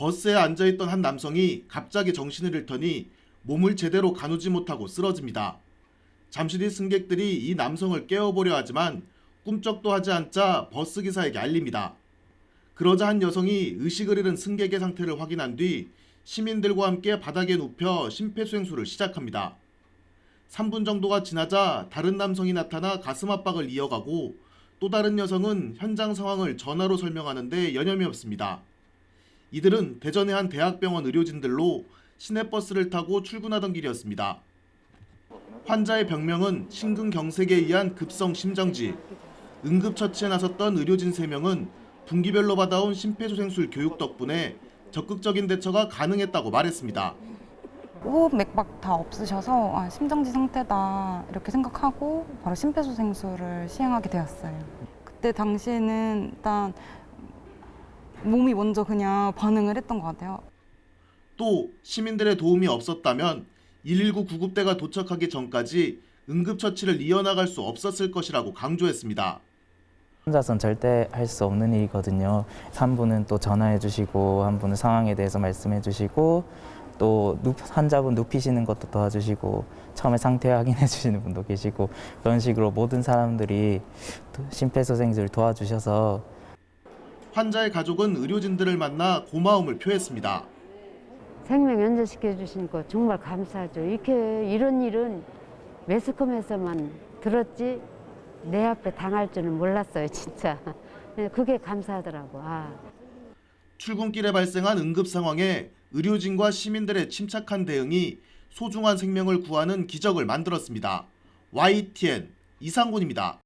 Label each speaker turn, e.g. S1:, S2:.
S1: 버스에 앉아있던 한 남성이 갑자기 정신을 잃더니 몸을 제대로 가누지 못하고 쓰러집니다. 잠시 뒤 승객들이 이 남성을 깨워보려 하지만 꿈쩍도 하지 않자 버스 기사에게 알립니다. 그러자 한 여성이 의식을 잃은 승객의 상태를 확인한 뒤 시민들과 함께 바닥에 눕혀 심폐소생술을 시작합니다. 3분 정도가 지나자 다른 남성이 나타나 가슴 압박을 이어가고 또 다른 여성은 현장 상황을 전화로 설명하는데 여념이 없습니다. 이들은 대전의 한 대학병원 의료진들로 시내버스를 타고 출근하던 길이었습니다. 환자의 병명은 심근경색에 의한 급성 심정지. 응급처치에 나섰던 의료진 3명은 분기별로 받아온 심폐소생술 교육 덕분에 적극적인 대처가 가능했다고 말했습니다.
S2: 호흡 맥박 다 없으셔서 아, 심정지 상태다 이렇게 생각하고 바로 심폐소생술을 시행하게 되었어요. 그때 당시에는 일단 몸이 먼저 그냥 반응을 했던 것 같아요.
S1: 또 시민들의 도움이 없었다면 119 구급대가 도착하기 전까지 응급처치를 이어나갈 수 없었을 것이라고 강조했습니다.
S3: 혼자선 절대 할 수 없는 일이거든요. 한 분은 또 전화해 주시고 한 분은 상황에 대해서 말씀해 주시고 또 눕, 환자분 눕히시는 것도 도와주시고 처음에 상태 확인해 주시는 분도 계시고 그런 식으로 모든 사람들이 또 심폐소생술 도와주셔서
S1: 환자의 가족은 의료진들을 만나 고마움을 표했습니다.
S4: 생명 연장시켜 주시니까 정말 감사하죠. 이렇게 이런 일은 매스컴에서만 들었지 내 앞에 당할 줄은 몰랐어요, 진짜. 그게 감사하더라고. 아.
S1: 출근길에 발생한 응급 상황에 의료진과 시민들의 침착한 대응이 소중한 생명을 구하는 기적을 만들었습니다. YTN 이상곤입니다.